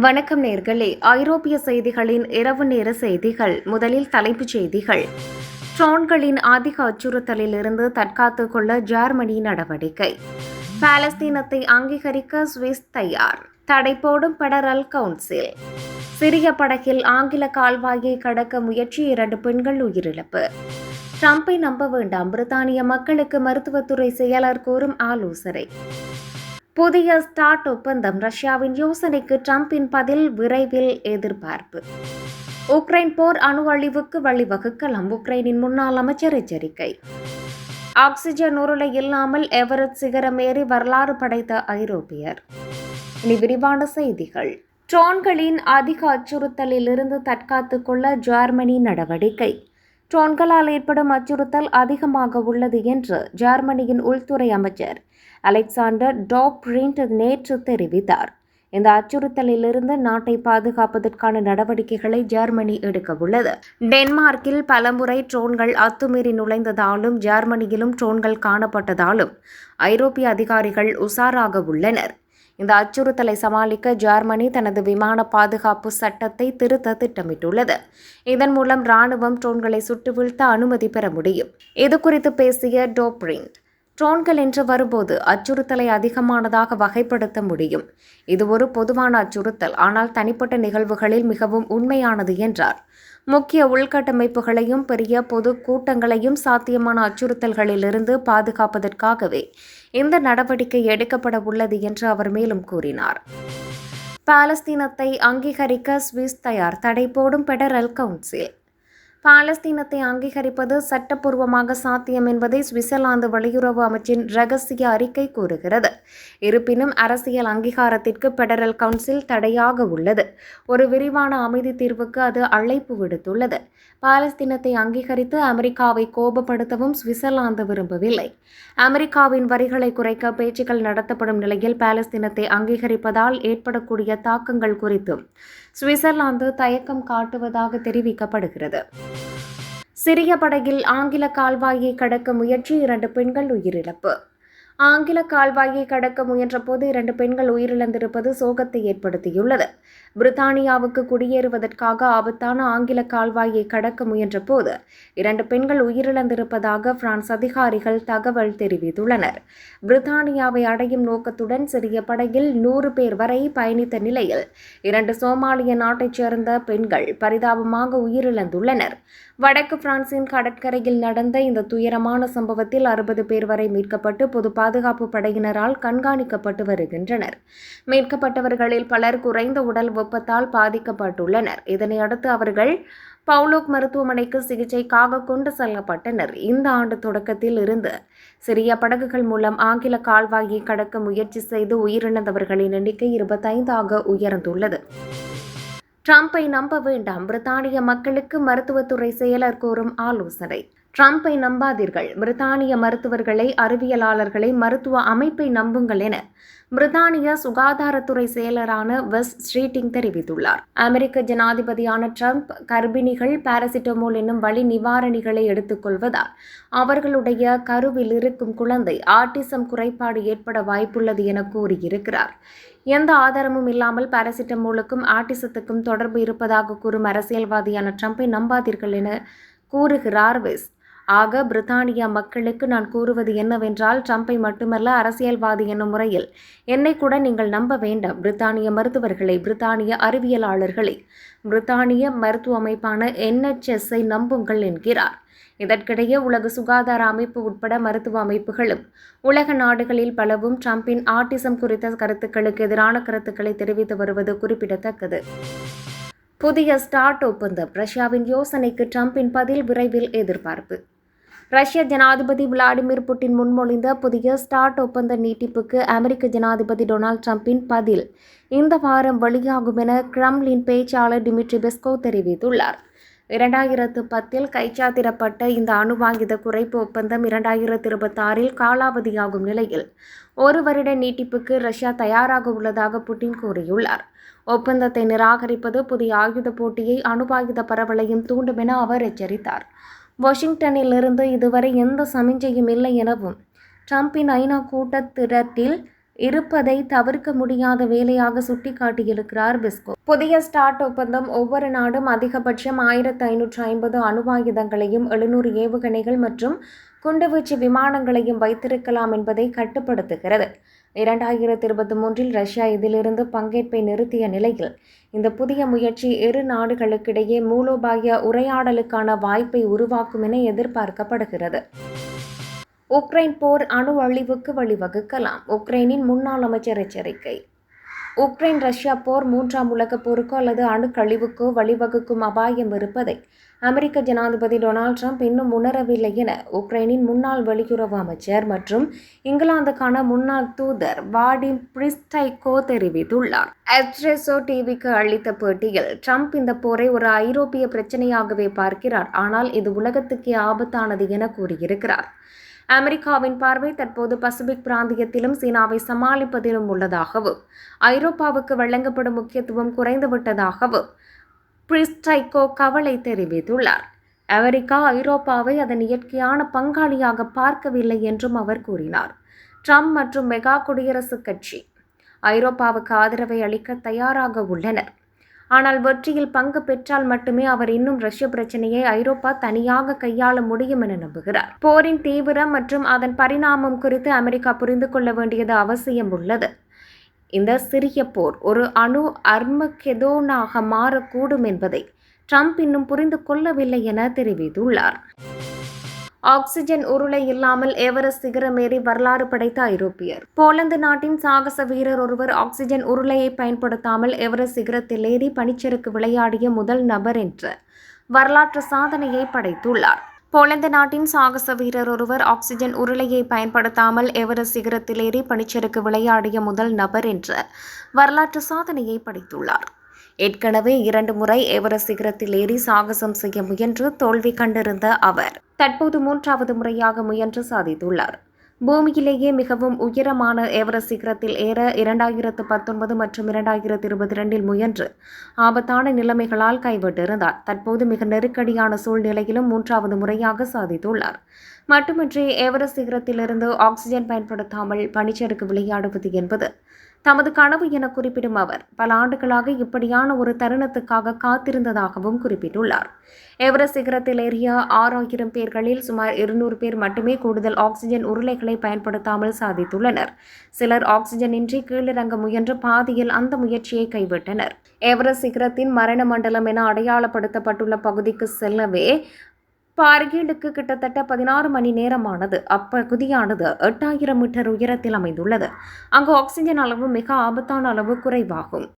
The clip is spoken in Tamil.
வணக்கம் நேர்களே. ஐரோப்பிய செய்திகளின் இரவு நேர செய்திகள். முதலில் தலைப்புச் செய்திகள். ட்ரோன்களின் அதிக அச்சுறுத்தலிலிருந்து தற்காத்துக் கொள்ள ஜெர்மனி நடவடிக்கை. பாலஸ்தீனத்தை அங்கீகரிக்க சுவிஸ் தயார். தடை போடும் பெடரல் கவுன்சில். சிறிய படகில் ஆங்கில கால்வாயை கடக்க முயற்சி இரண்டு பெண்கள் உயிரிழப்பு. ட்ரம்பை நம்ப வேண்டாம். பிரித்தானிய மக்களுக்கு மருத்துவத்துறை செயலர் கூறும் ஆலோசனை. புதிய ஸ்டார்ட் ஒப்பந்தம் ரஷ்யாவின் யோசனைக்கு ட்ரம்பின் பதில் விரைவில் எதிர்பார்ப்பு. உக்ரைன் போர் அணு அழிவுக்கு வழிவகுக்கலாம். உக்ரைனின் முன்னாள் அமைச்சர் எச்சரிக்கை. ஆக்சிஜன் உருளை இல்லாமல் எவரட் சிகரமேறி வரலாறு படைத்த ஐரோப்பியர். இனி விரிவான செய்திகள். ட்ரோன்களின் அதிக அச்சுறுத்தலிலிருந்து தற்காத்துக் கொள்ள ஜெர்மனி நடவடிக்கை. ட்ரோன்களால் ஏற்படும் அச்சுறுத்தல் அதிகமாக உள்ளது என்று ஜெர்மனியின் உள்துறை அமைச்சர் அலெக்சாண்டர் டாப்ரிண்ட் நேற்று தெரிவித்தார். இந்த அச்சுறுத்தலிலிருந்து நாட்டை பாதுகாப்பதற்கான நடவடிக்கைகளை ஜெர்மனி எடுக்கவுள்ளது டென்மார்க்கில் பலமுறை ட்ரோன்கள் அத்துமீறி நுழைந்ததாலும் ஜெர்மனியிலும் ட்ரோன்கள் காணப்பட்டதாலும் ஐரோப்பிய அதிகாரிகள் உஷாராக உள்ளனர். இந்த அச்சுறுத்தலை சமாளிக்க ஜெர்மனி தனது விமான பாதுகாப்பு சட்டத்தை திருத்த திட்டமிட்டுள்ளது. இதன் மூலம் ராணுவம் ட்ரோன்களை சுட்டு வீழ்த்த அனுமதி பெற முடியும். இது குறித்து பேசிய டோப்ரின் ட்ரோன்கள் என்று வரும்போது அச்சுறுத்தலை அதிகமானதாக வகைப்படுத்த முடியும். இது ஒரு பொதுவான அச்சுறுத்தல். ஆனால் தனிப்பட்ட நிகழ்வுகளில் மிகவும் உண்மையானது என்றார். முக்கிய உள்கட்டமைப்புகளையும் பெரிய பொது கூட்டங்களையும் சாத்தியமான அச்சுறுத்தல்களிலிருந்து பாதுகாப்பதற்காகவே இந்த நடவடிக்கை எடுக்கப்பட உள்ளது என்று அவர் மேலும் கூறினார். பாலஸ்தீனத்தை அங்கீகரிக்க சுவிஸ் தயார் தடை போடும் பெடரல் கவுன்சில். பாலஸ்தீனத்தை அங்கீகரிப்பது சட்டப்பூர்வமாக சாத்தியம் என்பதை சுவிட்சர்லாந்து வெளியுறவு அமைச்சின் ரகசிய அறிக்கை கூறுகிறது. இருப்பினும் அரசியல் அங்கீகாரத்திற்கு பெடரல் கவுன்சில் தடையாக உள்ளது. ஒரு விரிவான அமைதி தீர்வுக்கு அது அழைப்பு விடுத்துள்ளது. பாலஸ்தீனத்தை அங்கீகரித்து அமெரிக்காவை கோபப்படுத்தவும் சுவிட்சர்லாந்து விரும்பவில்லை. அமெரிக்காவின் வரிகளை குறைக்க பேச்சுக்கள் நடத்தப்படும் நிலையில் பாலஸ்தீனத்தை அங்கீகரிப்பதால் ஏற்படக்கூடிய தாக்கங்கள் குறித்தும் சுவிட்சர்லாந்து தயக்கம் காட்டுவதாக தெரிவிக்கப்படுகிறது. சிறிய படகில் ஆங்கில கால்வாயை கடக்க முயற்சி இரண்டு பெண்கள் உயிரிழப்பு. ஆங்கில கால்வாயை கடக்க முயன்றபோது இரண்டு பெண்கள் உயிரிழந்திருப்பது சோகத்தை ஏற்படுத்தியுள்ளது. பிரித்தானியாவுக்கு குடியேறுவதற்காக ஆபத்தான ஆங்கில கால்வாயை கடக்க முயன்றபோது இரண்டு பெண்கள் உயிரிழந்திருப்பதாக பிரான்ஸ் அதிகாரிகள் தகவல் தெரிவித்துள்ளனர். பிரித்தானியாவை அடையும் நோக்கத்துடன் சிறிய படகில் நூறு பேர் வரை பயணித்த நிலையில் இரண்டு சோமாலிய நாட்டைச் சேர்ந்த பெண்கள் பரிதாபமாக உயிரிழந்துள்ளனர். வடக்கு பிரான்சின் கடற்கரையில் நடந்த இந்த துயரமான சம்பவத்தில் அறுபது பேர் வரை மீட்கப்பட்டு பொது பாதுகாப்பு படையினரால் கண்காணிக்கப்பட்டு வருகின்றனர். மீட்கப்பட்டவர்களில் பலர் குறைந்த உடல் வெப்பத்தால் பாதிக்கப்பட்டுள்ளனர். இதனையடுத்து அவர்கள் பவுலோக் மருத்துவமனைக்கு சிகிச்சைக்காக கொண்டு செல்லப்பட்டனர். இந்த ஆண்டு தொடக்கத்தில் இருந்து சிறிய படகுகள் மூலம் ஆங்கில கால்வாயை கடக்க முயற்சி செய்து உயிரிழந்தவர்களின் எண்ணிக்கை இருபத்தைந்தாக உயர்ந்துள்ளது. ட்ரம்ப்பை நம்ப வேண்டாம். பிரித்தானிய மக்களுக்கு மருத்துவத்துறை செயலர் கூறும் ஆலோசனை. ட்ரம்ப்பை நம்பாதீர்கள். பிரித்தானிய மருத்துவர்களை அறிவியலாளர்களை மருத்துவ அமைப்பை நம்புங்கள் என பிரித்தானிய சுகாதாரத்துறை செயலரான வெஸ் ஸ்ட்ரீட்டிங் தெரிவித்துள்ளார். அமெரிக்க ஜனாதிபதியான ட்ரம்ப் கர்ப்பிணிகள் பாராசிட்டமோல் என்னும் வழி நிவாரணிகளை எடுத்துக்கொள்வதால் அவர்களுடைய கருவில் இருக்கும் குழந்தை ஆட்டிசம் குறைபாடு ஏற்பட வாய்ப்புள்ளது என கூறியிருக்கிறார். எந்த ஆதாரமும் இல்லாமல் பாராசிட்டமோலுக்கும் ஆட்டிசத்துக்கும் தொடர்பு இருப்பதாக கூறும் அரசியல்வாதியான ட்ரம்பை நம்பாதீர்கள் என கூறுகிறார் வெஸ். ஆக பிரித்தானிய மக்களுக்கு நான் கூறுவது என்னவென்றால் ட்ரம்பை மட்டுமல்ல அரசியல்வாதி என்னும் முறையில். என்னை கூட நீங்கள் நம்ப வேண்டாம். பிரித்தானிய மருத்துவர்களை பிரித்தானிய அறிவியலாளர்களை. பிரித்தானிய மருத்துவ அமைப்பான என்ஹெச்எஸ்ஐ நம்புங்கள் என்கிறார். இதற்கிடையே உலக சுகாதார அமைப்பு உட்பட மருத்துவ அமைப்புகளும் உலக நாடுகளில் பலவும் ட்ரம்பின் ஆட்டிசம் குறித்த கருத்துக்களுக்கு எதிரான கருத்துக்களை தெரிவித்து வருவது குறிப்பிடத்தக்கது. புதிய ஸ்டார்ட் ஒப்பந்தம் ரஷ்யாவின் யோசனைக்கு ட்ரம்பின் பதில் விரைவில் எதிர்பார்ப்பு. ரஷ்ய ஜனாதிபதி விளாடிமிர் புட்டின் முன்மொழிந்த புதிய ஸ்டார்ட் ஒப்பந்த நீட்டிப்புக்கு அமெரிக்க ஜனாதிபதி டொனால்ட் ட்ரம்பின் பதில். இந்த வாரம் வெளியாகும் என கிரம்லின் பேச்சாளர் டிமிட்ரி பெஸ்கோ தெரிவித்துள்ளார். இரண்டாயிரத்து பத்தில் கைச்சாத்திரப்பட்ட இந்த அணுவாயுத குறைப்பு ஒப்பந்தம் இரண்டாயிரத்து இருபத்தாறில் காலாவதியாகும் நிலையில் ஒரு வருட நீட்டிப்புக்கு ரஷ்யா தயாராக உள்ளதாக புட்டின் கூறியுள்ளார். ஒப்பந்தத்தை நிராகரிப்பது புதிய ஆயுத போட்டியை அணுவாயுத பரவலையும் தூண்டும் என அவர் எச்சரித்தார். வாஷிங்டனிலிருந்து இதுவரை எந்த சமிஞ்சையும் இல்லை எனவும் ட்ரம்பின் ஐநா கூட்டத்திரத்தில் இருப்பதை தவிர்க்க முடியாத வேலையாக சுட்டிக்காட்டியிருக்கிறார் பிஸ்கோ. புதிய ஸ்டார்ட் ஒப்பந்தம் ஒவ்வொரு நாடும் அதிகபட்சம் ஆயிரத்து ஐநூற்று ஐம்பது அணுவாயுதங்களையும் எழுநூறு ஏவுகணைகள் மற்றும் குண்டுவீச்சு விமானங்களையும் வைத்திருக்கலாம் என்பதை கட்டுப்படுத்துகிறது. இரண்டாயிரத்தி இருபத்தி மூன்றில் ரஷ்யா இதிலிருந்து பங்கேற்பை நிறுத்திய நிலையில் இந்த புதிய முயற்சி இரு நாடுகளுக்கிடையே மூலோபாய உரையாடலுக்கான வாய்ப்பை உருவாக்கும் என எதிர்பார்க்கப்படுகிறது. உக்ரைன் போர் அணு அழிவுக்கு வழிவகுக்கலாம். உக்ரைனின் முன்னாள் அமைச்சர் எச்சரிக்கை. உக்ரைன் ரஷ்யா போர் மூன்றாம் உலகப் போருக்கோ அல்லது அணுக்கழிவுக்கோ வழிவகுக்கும் அபாயம் இருப்பதை அமெரிக்க ஜனாதிபதி டொனால்ட் ட்ரம்ப் இன்னும் உணரவில்லை என உக்ரைனின் முன்னாள் வெளியுறவு அமைச்சர் மற்றும் இங்கிலாந்துக்கான முன்னாள் தூதர் வாடிம் பிரிஸ்டைகோ தெரிவித்துள்ளார். எஸ்ட்ரெசோ டிவிக்கு அளித்த பேட்டியில் ட்ரம்ப் இந்த போரை ஒரு ஐரோப்பிய பிரச்சனையாகவே பார்க்கிறார். ஆனால் இது உலகத்துக்கே ஆபத்தானது என கூறியிருக்கிறார். அமெரிக்காவின் பார்வை தற்போது பசிபிக் பிராந்தியத்திலும் சீனாவை சமாளிப்பதிலும் உள்ளதாகவும் ஐரோப்பாவுக்கு வழங்கப்படும் முக்கியத்துவம் குறைந்துவிட்டதாகவும் பிரிஸ்டைகோ கவலை தெரிவித்துள்ளார். அமெரிக்கா ஐரோப்பாவை அதன் இயற்கையான பங்காளியாக பார்க்கவில்லை என்றும் அவர் கூறினார். ட்ரம்ப் மற்றும் மெகா குடியரசுக் கட்சி ஐரோப்பாவுக்கு ஆதரவை அளிக்க தயாராக உள்ளனர். ஆனால் வெற்றியில் பங்கு பெற்றால் மட்டுமே அவர் இன்னும் ரஷ்ய பிரச்சனையை ஐரோப்பா தனியாக கையாள முடியும் என நம்புகிறார். போரின் தீவிரம் மற்றும் அதன் பரிணாமம் குறித்து அமெரிக்கா புரிந்து கொள்ள வேண்டியது அவசியம் உள்ளது. இந்த சிறிய போர் ஒரு அணு அர்மகெதோனாக மாறக்கூடும் என்பதை ட்ரம்ப் இன்னும் புரிந்து கொள்ளவில்லை என தெரிவித்துள்ளார். ஆக்சிஜன் உருளை இல்லாமல் எவரெஸ்ட் சிகரமேறி வரலாறு படைத்த ஐரோப்பியர். போலந்து நாட்டின் சாகச வீரர் ஒருவர் ஆக்சிஜன் உருளையை பயன்படுத்தாமல் எவரெஸ்ட் சிகரத்தில் ஏறி பனிச்சறுக்கு விளையாடிய முதல் நபர் என்ற வரலாற்று சாதனையை படைத்துள்ளார். போலந்து நாட்டின் சாகச வீரர் ஒருவர் ஆக்சிஜன் உருளையை பயன்படுத்தாமல் எவரெஸ்ட் சிகரத்தில் ஏறி பனிச்சறுக்கு விளையாடிய முதல் நபர் என்ற வரலாற்று சாதனையை படைத்துள்ளார். ஏற்கனவே இரண்டு முறை எவரெஸ்ட் சிகரத்தில் ஏறி சாகசம் செய்ய முயன்று தோல்வி கண்டிருந்த அவர் தற்போது மூன்றாவது முறையாக முயன்று சாதித்துள்ளார். பூமியிலேயே மிகவும் உயரமான எவரெஸ்ட் சிகரத்தில் ஏற இரண்டாயிரத்து பத்தொன்பது மற்றும் இரண்டாயிரத்து இருபத்தி ரெண்டில் முயன்று ஆபத்தான நிலைமைகளால் கைவிட்டிருந்தார். தற்போது மிக நெருக்கடியான சூழ்நிலையிலும் மூன்றாவது முறையாக சாதித்துள்ளார். மட்டுமின்றி எவரெஸ்ட் சிகரத்திலிருந்து ஆக்சிஜன் பயன்படுத்தாமல் பனிச்சறுக்கு விளையாடுவது என்பது தமது கனவு என குறிப்பிடும் அவர் பல ஆண்டுகளாக இப்படியான ஒரு தருணத்துக்காக காத்திருந்ததாகவும் குறிப்பிட்டுள்ளார். எவரெஸ்ட் சிகரத்தில் ஏறிய ஆறாயிரம் பேர்களில் சுமார் இருநூறு பேர் மட்டுமே கூடுதல் ஆக்சிஜன் உருளைகளை பயன்படுத்தாமல் சாதித்துள்ளனர். சிலர் ஆக்சிஜன் இன்றி கீழிறங்க முயன்று பாதியில் அந்த முயற்சியை கைவிட்டனர். எவரெஸ்ட் சிகரத்தின் மரண மண்டலம் என அடையாளப்படுத்தப்பட்டுள்ள பகுதிக்கு செல்லவே பார்கீலுக்கு கிட்டத்தட்ட பதினாறு மணி நேரமானது. அப்பகுதியானது எட்டாயிரம் மீட்டர் உயரத்தில் அமைந்துள்ளது. அங்கு ஆக்சிஜன் அளவு மிக ஆபத்தான அளவு குறைவாகும்.